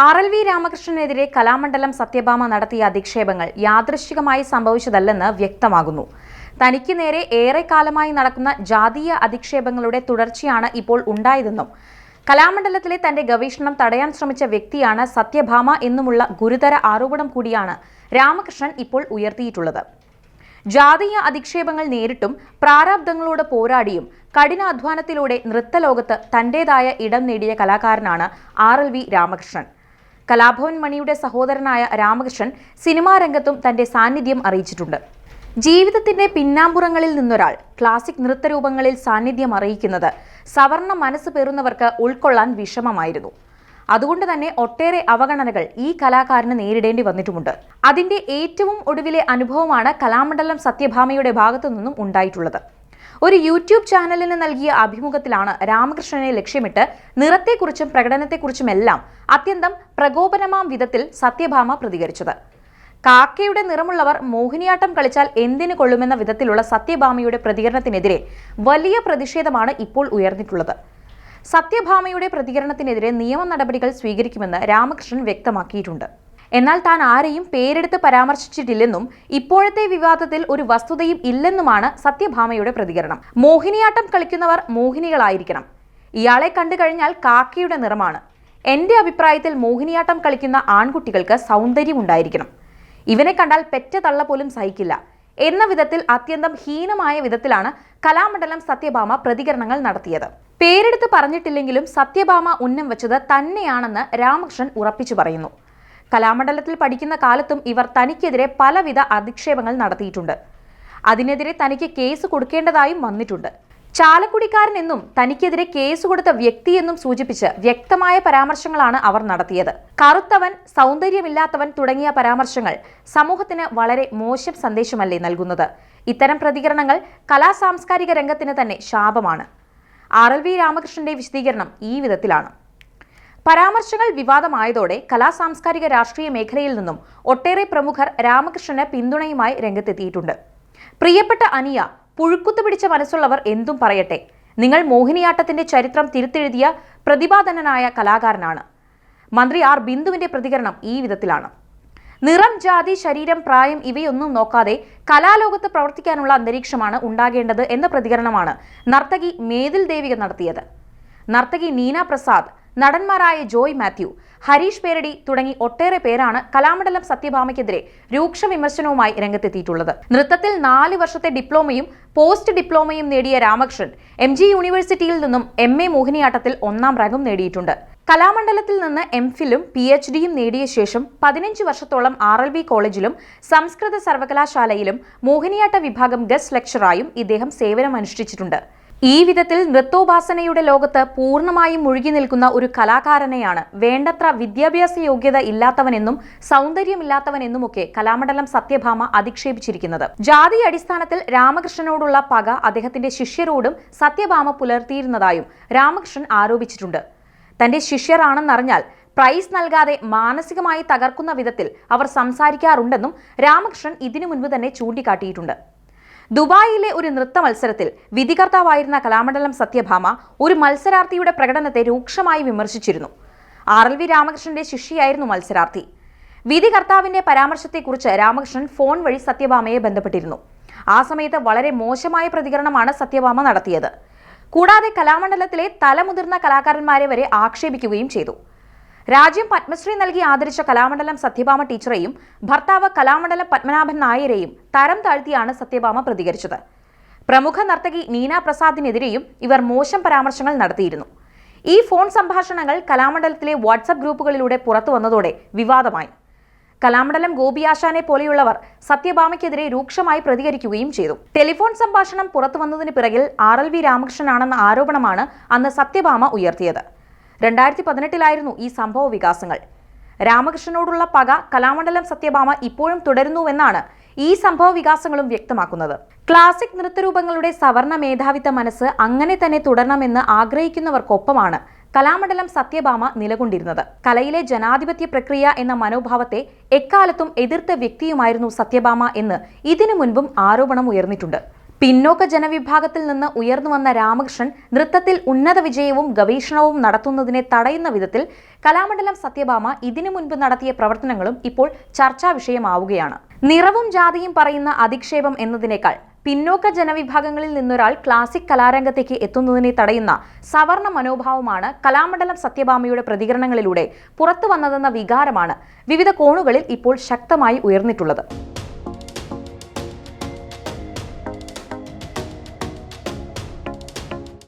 R L V രാമകൃഷ്ണനെതിരെ കലാമണ്ഡലം സത്യഭാമ നടത്തിയ അധിക്ഷേപങ്ങൾ യാദൃശ്ചികമായി സംഭവിച്ചതല്ലെന്ന് വ്യക്തമാകുന്നു. തനിക്ക് നേരെ ഏറെക്കാലമായി നടക്കുന്ന ജാതീയ അധിക്ഷേപങ്ങളുടെ തുടർച്ചയാണ് ഇപ്പോൾ ഉണ്ടായതെന്നും കലാമണ്ഡലത്തിലെ തന്റെ ഗവേഷണം തടയാൻ ശ്രമിച്ച വ്യക്തിയാണ് സത്യഭാമ എന്നുമുള്ള ഗുരുതര ആരോപണം കൂടിയാണ് രാമകൃഷ്ണൻ ഇപ്പോൾ ഉയർത്തിയിട്ടുള്ളത്. ജാതീയ അധിക്ഷേപങ്ങൾ നേരിട്ടും പ്രാരാബ്ദങ്ങളോട് പോരാടിയും കഠിനാധ്വാനത്തിലൂടെ നൃത്തലോകത്ത് തന്റേതായ ഇടം നേടിയ കലാകാരനാണ് R L V Ramakrishnan. Kalabhavan മണിയുടെ സഹോദരനായ രാമകൃഷ്ണൻ സിനിമാ രംഗത്തും തന്റെ സാന്നിധ്യം അറിയിച്ചിട്ടുണ്ട്. ജീവിതത്തിന്റെ പിന്നാമ്പുറങ്ങളിൽ നിന്നൊരാൾ ക്ലാസിക് നൃത്തരൂപങ്ങളിൽ സാന്നിധ്യം അറിയിക്കുന്നത് സവർണ മനസ്സ് പേറുന്നവർക്ക് ഉൾക്കൊള്ളാൻ വിഷമമായിരുന്നു. അതുകൊണ്ട് തന്നെ ഒട്ടേറെ അവഗണനകൾ ഈ കലാകാരന് നേരിടേണ്ടി വന്നിട്ടുമുണ്ട്. അതിന്റെ ഏറ്റവും ഒടുവിലെ അനുഭവമാണ് കലാമണ്ഡലം സത്യഭാമയുടെ ഭാഗത്തു നിന്നും ഉണ്ടായിട്ടുള്ളത്. ഒരു യൂട്യൂബ് ചാനലിന് നൽകിയ അഭിമുഖത്തിലാണ് രാമകൃഷ്ണനെ ലക്ഷ്യമിട്ട് നിറത്തെക്കുറിച്ചും പ്രകടനത്തെക്കുറിച്ചുമെല്ലാം അത്യന്തം പ്രകോപനമാം വിധത്തിൽ സത്യഭാമ പ്രതികരിച്ചത്. കാക്കയുടെ നിറമുള്ളവർ മോഹിനിയാട്ടം കളിച്ചാൽ എന്തിനു കൊള്ളുമെന്ന വിധത്തിലുള്ള സത്യഭാമയുടെ പ്രതികരണത്തിനെതിരെ വലിയ പ്രതിഷേധമാണ് ഇപ്പോൾ ഉയർന്നിട്ടുള്ളത്. സത്യഭാമയുടെ പ്രതികരണത്തിനെതിരെ നിയമ നടപടികൾ സ്വീകരിക്കുമെന്ന് രാമകൃഷ്ണൻ വ്യക്തമാക്കിയിട്ടുണ്ട്. എന്നാൽ താൻ ആരെയും പേരെടുത്ത് പരാമർശിച്ചിട്ടില്ലെന്നും ഇപ്പോഴത്തെ വിവാദത്തിൽ ഒരു വസ്തുതയും ഇല്ലെന്നുമാണ് സത്യഭാമയുടെ പ്രതികരണം. മോഹിനിയാട്ടം കളിക്കുന്നവർ മോഹിനികളായിരിക്കണം. ഇയാളെ കണ്ടു കഴിഞ്ഞാൽ കാക്കയുടെ നിറമാണ്. എന്റെ അഭിപ്രായത്തിൽ മോഹിനിയാട്ടം കളിക്കുന്ന ആൺകുട്ടികൾക്ക് സൗന്ദര്യം ഉണ്ടായിരിക്കണം. ഇവനെ കണ്ടാൽ പെറ്റ തള്ള പോലും സഹിക്കില്ല. എന്ന വിധത്തിൽ അത്യന്തം ഹീനമായ വിധത്തിലാണ് കലാമണ്ഡലം സത്യഭാമ പ്രതികരണങ്ങൾ നടത്തിയത്. പേരെടുത്ത് പറഞ്ഞിട്ടില്ലെങ്കിലും സത്യഭാമ ഉന്നം വെച്ചത് തന്നെയാണെന്ന് രാമകൃഷ്ണൻ ഉറപ്പിച്ചു പറയുന്നു. കലാമണ്ഡലത്തിൽ പഠിക്കുന്ന കാലത്തും ഇവർ തനിക്കെതിരെ പലവിധ അധിക്ഷേപങ്ങൾ നടത്തിയിട്ടുണ്ട്. അതിനെതിരെ തനിക്ക് കേസ് കൊടുക്കേണ്ടതായും വന്നിട്ടുണ്ട്. ചാലക്കുടിക്കാരൻ എന്നും തനിക്കെതിരെ കേസ് കൊടുത്ത വ്യക്തിയെന്നും സൂചിപ്പിച്ച് വ്യക്തമായ പരാമർശങ്ങളാണ് അവർ നടത്തിയത്. കറുത്തവൻ സൗന്ദര്യമില്ലാത്തവൻ തുടങ്ങിയ പരാമർശങ്ങൾ സമൂഹത്തിന് വളരെ മോശം സന്ദേശമല്ലേ നൽകുന്നത്? ഇത്തരം പ്രതികരണങ്ങൾ കലാ സാംസ്കാരിക രംഗത്തിന് തന്നെ ശാപമാണ്. ആർ എൽ വി രാമകൃഷ്ണന്റെ വിശദീകരണം ഈ വിധത്തിലാണ്. പരാമർശങ്ങൾ വിവാദമായതോടെ കലാ സാംസ്കാരിക രാഷ്ട്രീയ മേഖലയിൽ നിന്നും ഒട്ടേറെ പ്രമുഖർ രാമകൃഷ്ണന് പിന്തുണയുമായി രംഗത്തെത്തിയിട്ടുണ്ട്. പ്രിയപ്പെട്ട അനിയ പുഴുക്കുത്തു പിടിച്ച മനസ്സുള്ളവർ എന്തും പറയട്ടെ. നിങ്ങൾ മോഹിനിയാട്ടത്തിന്റെ ചരിത്രം തിരുത്തെഴുതിയ പ്രതിഭാധനനായ കലാകാരനാണ്. മന്ത്രി ആർ. ബിന്ദുവിന്റെ പ്രതികരണം ഈ വിധത്തിലാണ്. നിറം ജാതി ശരീരം പ്രായം ഇവയൊന്നും നോക്കാതെ കലാലോകത്ത് പ്രവർത്തിക്കാനുള്ള അന്തരീക്ഷമാണ് ഉണ്ടാകേണ്ടത് എന്ന പ്രതികരണമാണ് നർത്തകി മേതിൽ ദേവിക നടത്തിയത്. നർത്തകി നീന പ്രസാദ് നടന്മാരായ ജോയ് മാത്യു ഹരീഷ് പേരടി തുടങ്ങി ഒട്ടേറെ പേരാണ് കലാമണ്ഡലം സത്യഭാമയ്ക്കെതിരെ രൂക്ഷ വിമർശനവുമായി രംഗത്തെത്തിയിട്ടുള്ളത്. നൃത്തത്തിൽ നാല് വർഷത്തെ ഡിപ്ലോമയും പോസ്റ്റ് ഡിപ്ലോമയും നേടിയ രാമകൃഷ്ണൻ എം യൂണിവേഴ്സിറ്റിയിൽ നിന്നും എം എ മോഹിനിയാട്ടത്തിൽ ഒന്നാം റാങ്കും നേടിയിട്ടുണ്ട്. കലാമണ്ഡലത്തിൽ നിന്ന് എം ഫിലും പി എച്ച് ഡിയും നേടിയ ശേഷം പതിനഞ്ച് വർഷത്തോളം ആർ എൽ വി കോളേജിലും സംസ്കൃത സർവകലാശാലയിലും മോഹിനിയാട്ട വിഭാഗം ഗസ്റ്റ് ലെക്ചറായും ഇദ്ദേഹം സേവനമനുഷ്ഠിച്ചിട്ടുണ്ട്. ഈ വിധത്തിൽ നൃത്തോപാസനയുടെ ലോകത്ത് പൂർണമായും മുഴുകി നിൽക്കുന്ന ഒരു കലാകാരനെയാണ് വേണ്ടത്ര വിദ്യാഭ്യാസ യോഗ്യത ഇല്ലാത്തവനെന്നും സൗന്ദര്യമില്ലാത്തവനെന്നുമൊക്കെ കലാമണ്ഡലം സത്യഭാമ അധിക്ഷേപിച്ചിരിക്കുന്നത്. ജാതി അടിസ്ഥാനത്തിൽ രാമകൃഷ്ണനോടുള്ള പക അദ്ദേഹത്തിന്റെ ശിഷ്യരോടും സത്യഭാമ പുലർത്തിയിരുന്നതായും രാമകൃഷ്ണൻ ആരോപിച്ചിട്ടുണ്ട്. തന്റെ ശിഷ്യരാണെന്നറിഞ്ഞാൽ പ്രൈസ് നൽകാതെ മാനസികമായി തകർക്കുന്ന വിധത്തിൽ അവർ സംസാരിക്കാറുണ്ടെന്നും രാമകൃഷ്ണൻ ഇതിനു മുൻപ് തന്നെ ചൂണ്ടിക്കാട്ടിയിട്ടുണ്ട്. ദുബായിലെ ഒരു നൃത്ത മത്സരത്തിൽ വിധികർത്താവായിരുന്ന കലാമണ്ഡലം സത്യഭാമ ഒരു മത്സരാർത്ഥിയുടെ പ്രകടനത്തെ രൂക്ഷമായി വിമർശിച്ചിരുന്നു. ആർ എൽ വി രാമകൃഷ്ണന്റെ ശിഷ്യയായിരുന്നു മത്സരാർത്ഥി. വിധികർത്താവിന്റെ പരാമർശത്തെക്കുറിച്ച് രാമകൃഷ്ണൻ ഫോൺ വഴി സത്യഭാമയെ ബന്ധപ്പെട്ടിരുന്നു. ആ സമയത്ത് വളരെ മോശമായ പ്രതികരണമാണ് സത്യഭാമ നടത്തിയത്. കൂടാതെ കലാമണ്ഡലത്തിലെ തലമുതിർന്ന കലാകാരന്മാരെ വരെ ആക്ഷേപിക്കുകയും ചെയ്തു. രാജ്യം പത്മശ്രീ നൽകി ആദരിച്ച കലാമണ്ഡലം സത്യഭാമ ടീച്ചറെയും ഭർത്താവ് കലാമണ്ഡലം പത്മനാഭൻ നായരെയും തരം താഴ്ത്തിയാണ് സത്യഭാമ പ്രതികരിച്ചത്. പ്രമുഖ നർത്തകി നീന പ്രസാദിനെതിരെയും ഇവർ മോശം പരാമർശങ്ങൾ നടത്തിയിരുന്നു. ഈ ഫോൺ സംഭാഷണങ്ങൾ കലാമണ്ഡലത്തിലെ വാട്സപ്പ് ഗ്രൂപ്പുകളിലൂടെ പുറത്തു വന്നതോടെ വിവാദമായി. കലാമണ്ഡലം ഗോപിയാശാനെ പോലെയുള്ളവർ സത്യഭാമയ്ക്കെതിരെ രൂക്ഷമായി പ്രതികരിക്കുകയും ചെയ്തു. ടെലിഫോൺ സംഭാഷണം പുറത്തു വന്നതിന് പിറകിൽ ആർ എൽ വി രാമകൃഷ്ണനാണെന്ന ആരോപണമാണ് അന്ന് സത്യഭാമ ഉയർത്തിയത്. രണ്ടായിരത്തി പതിനെട്ടിലായിരുന്നു ഈ സംഭവ വികാസങ്ങൾ. രാമകൃഷ്ണനോടുള്ള പക കലാമണ്ഡലം സത്യഭാമ ഇപ്പോഴും തുടരുന്നുവെന്നാണ് ഈ സംഭവ വികാസങ്ങളും വ്യക്തമാക്കുന്നത്. ക്ലാസിക് നൃത്തരൂപങ്ങളുടെ സവർണ മേധാവിത്വ മനസ്സ് അങ്ങനെ തന്നെ തുടരണമെന്ന് ആഗ്രഹിക്കുന്നവർക്കൊപ്പമാണ് കലാമണ്ഡലം സത്യഭാമ നിലകൊണ്ടിരുന്നത്. കലയിലെ ജനാധിപത്യ പ്രക്രിയ എന്ന മനോഭാവത്തെ എക്കാലത്തും എതിർത്ത വ്യക്തിയുമായിരുന്നു സത്യഭാമ എന്ന് ഇതിനു മുൻപും ആരോപണം ഉയർന്നിട്ടുണ്ട് പിന്നോക്ക ജനവിഭാഗത്തിൽ നിന്ന് ഉയർന്നുവന്ന രാമകൃഷ്ണൻ നൃത്തത്തിൽ ഉന്നത വിജയവും ഗവേഷണവും നടത്തുന്നതിനെ തടയുന്ന വിധത്തിൽ കലാമണ്ഡലം സത്യഭാമ ഇതിനു മുൻപ് നടത്തിയ പ്രവർത്തനങ്ങളും ഇപ്പോൾ ചർച്ചാ വിഷയമാവുകയാണ്. നിറവും ജാതിയും പറയുന്ന അധിക്ഷേപം എന്നതിനേക്കാൾ പിന്നോക്ക ജനവിഭാഗങ്ങളിൽ നിന്നൊരാൾ ക്ലാസിക് കലാരംഗത്തേക്ക് എത്തുന്നതിനെ തടയുന്ന സവർണ മനോഭാവമാണ് കലാമണ്ഡലം സത്യഭാമയുടെ പ്രതികരണങ്ങളിലൂടെ പുറത്തു വന്നതെന്ന വികാരമാണ് വിവിധ കോണുകളിൽ ഇപ്പോൾ ശക്തമായി ഉയർന്നിട്ടുള്ളത്.